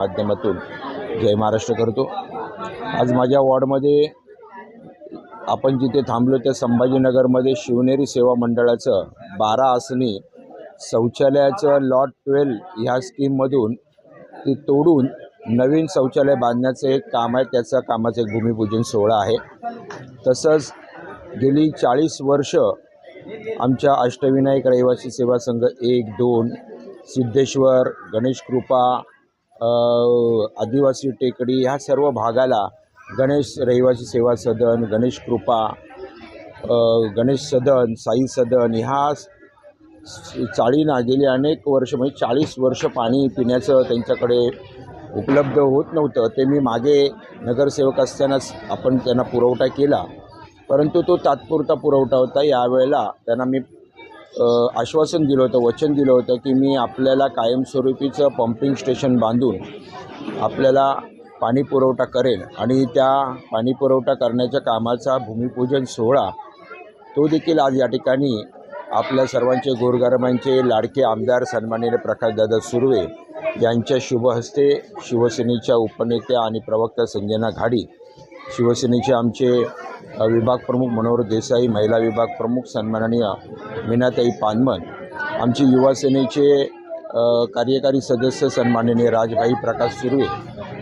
माध्यमातून जय महाराष्ट्र करतो. आज माझ्या वॉर्डमध्ये आपण जिथे थांबलो त्या संभाजीनगरमध्ये शिवनेरी सेवा मंडळाचं बारा आसनी शौचालयाचं लॉट ट्वेल्व ह्या स्कीममधून ती तोडून नवीन शौचालय बांधण्याचं एक काम आहे. त्याचं कामाचं एक भूमिपूजन सोहळा आहे. तसंच गेली चाळीस वर्ष आमच्या अष्टविनायक रहिवासी सेवा संघ एक दोन सिद्धेश्वर गणेश कृपा आदिवासी टेकडी ह्या सर्व भागाला गणेश रहिवासी सेवा सदन गणेश कृपा गणेश सदन साई सदन ह्या स- चाळीना गेली अनेक वर्ष म्हणजे चाळीस वर्ष पाणी पिण्याचं त्यांच्याकडे उपलब्ध होत नव्हतं. ते मी मागे नगरसेवक असतानाच आपण त्यांना पुरवठा केला. परंतु तो तात्पुरता पुरवठा होता. यावेळेला त्यांना मी आश्वासन दिलं होतं वचन दिलं होतं की मी आपल्याला कायमस्वरूपीचं पंपिंग स्टेशन बांधून आपल्याला पाणी पुरवठा करेन आणि त्या पाणी पुरवठा करण्याच्या कामाचा भूमिपूजन सोहळा तो देखील आज या ठिकाणी आपल्या सर्वांचे गोरगरबांचे लाडके आमदार सन्मानिय प्रकाशदादा सुर्वे यांच्या शुभहस्ते शिवसेनेच्या उपनेत्या आणि प्रवक्ता संजना घाडी शिवसेनेचे आमचे विभाग प्रमुख मनोहर देसाई महिला विभाग प्रमुख सन्माननीय मीनाताई पानमन आमचे युवासेनेचे कार्यकारी सदस्य सन्माननीय राजभाई प्रकाश सुर्वे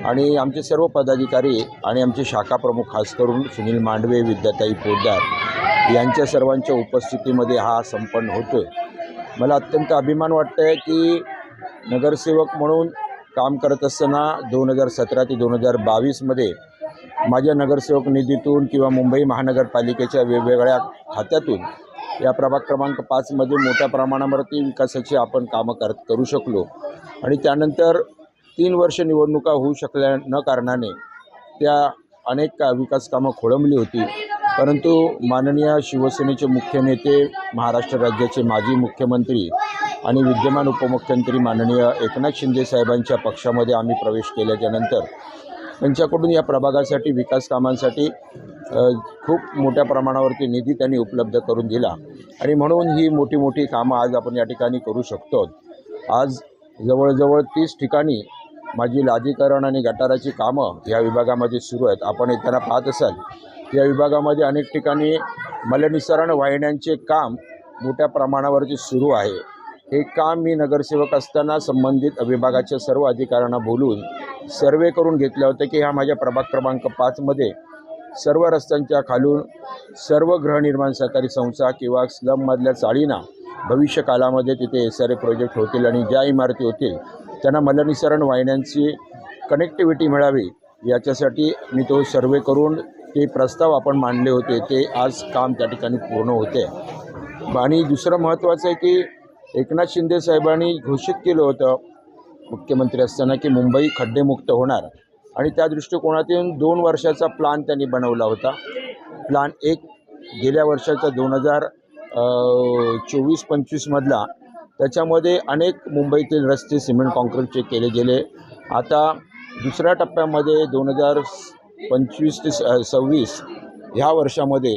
आणि आमचे सर्व पदाधिकारी आणि आमचे शाखा प्रमुख खास करून सुनील मांडवे विद्याताई पोद्दार यांच्या सर्वांच्या उपस्थितीमध्ये हा संपन्न होतो आहे मला अत्यंत अभिमान वाटतं आहे की नगरसेवक म्हणून काम करत असताना दोन हजार सतरा ते दोन हजार बावीसमध्ये माझ्या नगरसेवक निधीतून किंवा मुंबई महानगरपालिकेच्या वेगवेगळ्या खात्यातून या प्रभाग क्रमांक पाचमध्ये मोठ्या प्रमाणावरती विकासाची आपण कामं कर करू शकलो. आणि त्यानंतर तीन वर्ष निवडणुका होऊ शकल्या न कारणाने त्या अनेक का विकास कामं खोळंबली होती. परंतु माननीय शिवसेनेचे मुख्य नेते महाराष्ट्र राज्याचे माजी मुख्यमंत्री आणि विद्यमान उपमुख्यमंत्री माननीय एकनाथ शिंदे साहेबांच्या पक्षामध्ये आम्ही प्रवेश केल्याच्यानंतर त्यांच्याकडून या प्रभागासाठी विकास कामांसाठी खूप मोठ्या प्रमाणावरती निधी त्यांनी उपलब्ध करून दिला. आणि म्हणून ही मोठी मोठी कामं आज आपण या ठिकाणी करू शकतो. आज जवळजवळ तीस ठिकाणी माझी लादीकरण आणि गटाराची कामं या विभागामध्ये सुरू आहेत. आपण येताना पाहत असाल या विभागामध्ये अनेक ठिकाणी मलनिसरण वाहिन्यांचे काम मोठ्या प्रमाणावरती सुरू आहे. हे काम मी नगरसेवक असताना संबंधित विभागाच्या सर्व अधिकाऱ्यांना बोलून सर्वे करून घेतले होते की ह्या माझ्या प्रभाग क्रमांक पाचमध्ये सर्व रस्त्यांच्या खालून सर्व गृहनिर्माण सहकारी संस्था किंवा स्लममधल्या चाळींना भविष्य काळामध्ये तिथे एस आर ए प्रोजेक्ट होतील आणि ज्या इमारती होतील त्यांना मलनिसरण वाहिन्यांची कनेक्टिव्हिटी मिळावी याच्यासाठी मी तो सर्वे करून ते प्रस्ताव आपण मांडले होते. ते आज काम त्या ठिकाणी पूर्ण होते. आणि दुसरं महत्त्वाचं आहे की एकनाथ शिंदे साहेबांनी घोषित केलं होतं मुख्यमंत्री असताना की मुंबई खड्डेमुक्त होणार. आणि त्या दृष्टिकोनातून दोन वर्षाचा प्लान त्यांनी बनवला होता. प्लान एक गेल्या वर्षाचा दोन हजार चोवीस पंचवीसमधला त्याच्यामध्ये अनेक मुंबईतील रस्ते सिमेंट कॉन्क्रीटचे केले गेले. आता दुसऱ्या टप्प्यामध्ये दोन हजार पंचवीस ते स- सव्वीस ह्या वर्षामध्ये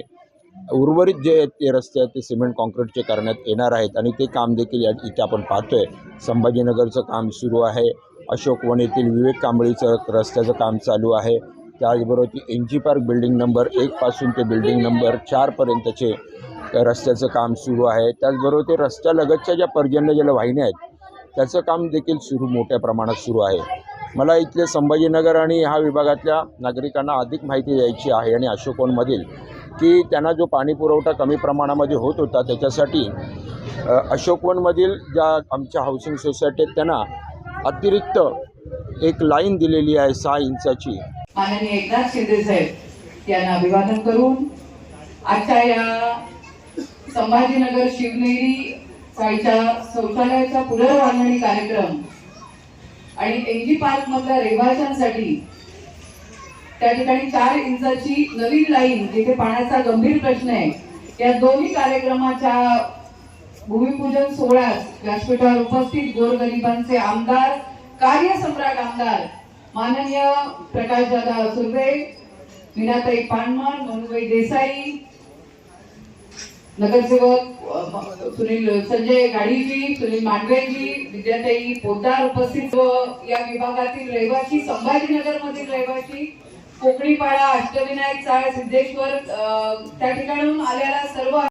उर्वरित जे आहेत ते रस्ते आहेत ते सिमेंट कॉन्क्रीटचे करण्यात येणार आहेत आणि ते काम देखील या इथे आपण पाहतो आहे संभाजीनगरचं काम सुरू आहे. अशोक वन येथील विवेक कांबळीचं रस्त्याचं काम चालू आहे. त्याचबरोबर ती N G park building number एकपासून ते बिल्डिंग नंबर चारपर्यंतचे रस्त्याचं काम सुरू आहे. त्याचबरोबर ते रस्त्यालगतच्या ज्या पर्जन्य ज्याला वाहिन्या आहेत त्याचं काम देखील सुरू मोठ्या प्रमाणात सुरू आहे. मला इथले संभाजीनगर आणि ह्या विभागातल्या नागरिकांना अधिक माहिती द्यायची आहे आणि अशोकवनमधील की त्यांना जो पाणी पुरवठा कमी प्रमाणामध्ये होत होता त्याच्यासाठी अशोकवनमधील ज्या आमच्या हाऊसिंग सोसायटी आहेत त्यांना अतिरिक्त एक लाईन दिलेली आहे सहा इंचाची. माननीय एकनाथ शिंदे साहेब यांना अभिवादन करून आजच्या या संभाजीनगर शिवनेरी चाळीच्या शौचालयाचा पुनर्बांधणी कार्यक्रम आणि एनजी पार्क मधल्या रहिवाशांसाठी त्या ठिकाणी चार इंचाची नवीन लाईन जिथे पाण्याचा गंभीर प्रश्न आहे या दोन्ही कार्यक्रमाच्या भूमिपूजन सोहळ्यास व्यासपीठावर उपस्थित गोरगरिबांचे आमदार कार्यसम्राट आमदार माननीय प्रकाश दादा सुर्वे मीनाताई पानमन मनुबाई देसाई नगरसेवक सुनील संजय गाडीजी सुनील मांडवेजी विद्याताई पोद्दार उपस्थित व या विभागातील रहिवासी संभाजीनगर मधील रहिवासी कोकणीपाडा अष्टविनायक चाळ सिद्धेश्वर त्या ठिकाणून आलेला सर्व